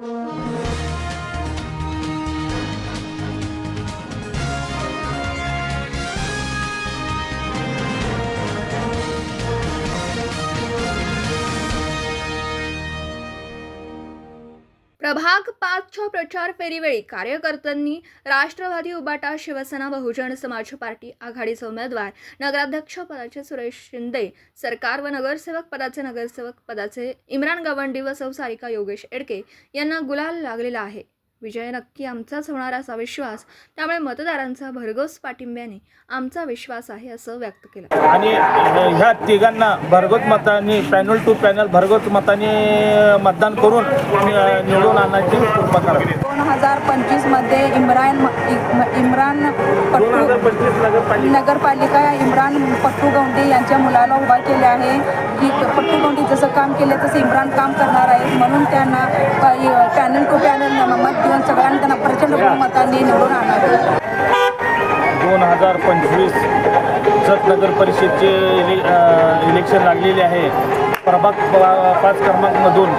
Thank you. प्रभाग पाचच्या प्रचार फेरीवेळी कार्यकर्त्यांनी राष्ट्रवादी उबाटा शिवसेना बहुजन समाज पार्टी आघाडीचे उमेदवार नगराध्यक्ष पदाचे सुरेश शिंदे सरकार व नगरसेवक पदाचे नगरसेवक पदाचे इम्रान गवंडी व सौ सारिका योगेश एडके यांना गुलाल लागलेला आहे. विजय नक्की आमचाच होणार असा विश्वास. त्यामुळे मतदारांचा भरघोस पाठिंब्याने आमचा विश्वास आहे असं व्यक्त केलं. आणि ह्या तिघांना भरघोस मतांनी पॅनल टू पॅनल भरघोस मतांनी मतदान करून नि- निवडून आणायची कृपा करावी दोन हजार पंचवीसमध्ये इम्रान इम- इम्रान पट्टू नगरपालिका. इम्रान पट्टू गौंडे यांच्या मुलाला उभा केले आहे. की पट्टू गौंडी जसं काम केलं तसं इम्रान काम करणार आहे म्हणून त्यांना पॅनल टू पॅनल मत देऊन सगळ्यांना त्यांना प्रचंड बहुमतांनी निवडून आणावे दोन हजार पंचवीस जत नगर परिषदचे इले इलेक्शन लागलेले आहे. प्रभाग पाच क्रमांकमधून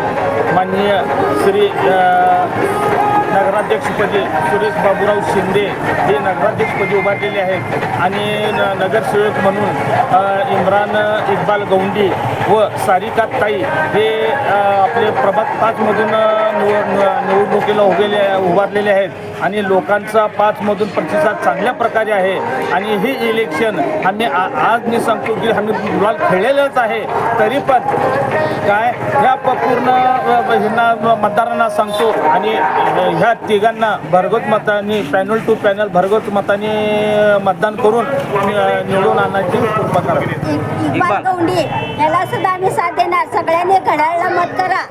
माननीय श्री नगराध्यक्षपदी सुरेश बाबूराव शिंदे हे नगराध्यक्षपदी उभारलेले आहेत. आणि न नगरसेवक म्हणून इम्रान इक्बाल गौंडी व सारिका ताई हे प्रभात पाचमधून निवडणुकीला उभेले उभारलेले आहेत. आणि लोकांचा पाचमधून प्रतिसाद चांगल्या प्रकारे आहे. आणि हे इलेक्शन आम्ही आ- आज मी सांगतो की आम्ही गुलाल खेळलेलंच आहे. तरी पण काय ह्या प- पूर्ण ह्यांना मतदारांना सांगतो. आणि ह्या तिघांना भरगत मताने पॅनल टू पॅनल भरगत मताने मतदान करून निवडून आणायची कृपा करा. गौंडी याला सुद्धा आम्ही साथ देणार. सगळ्यांनी घड्याळला मत करा.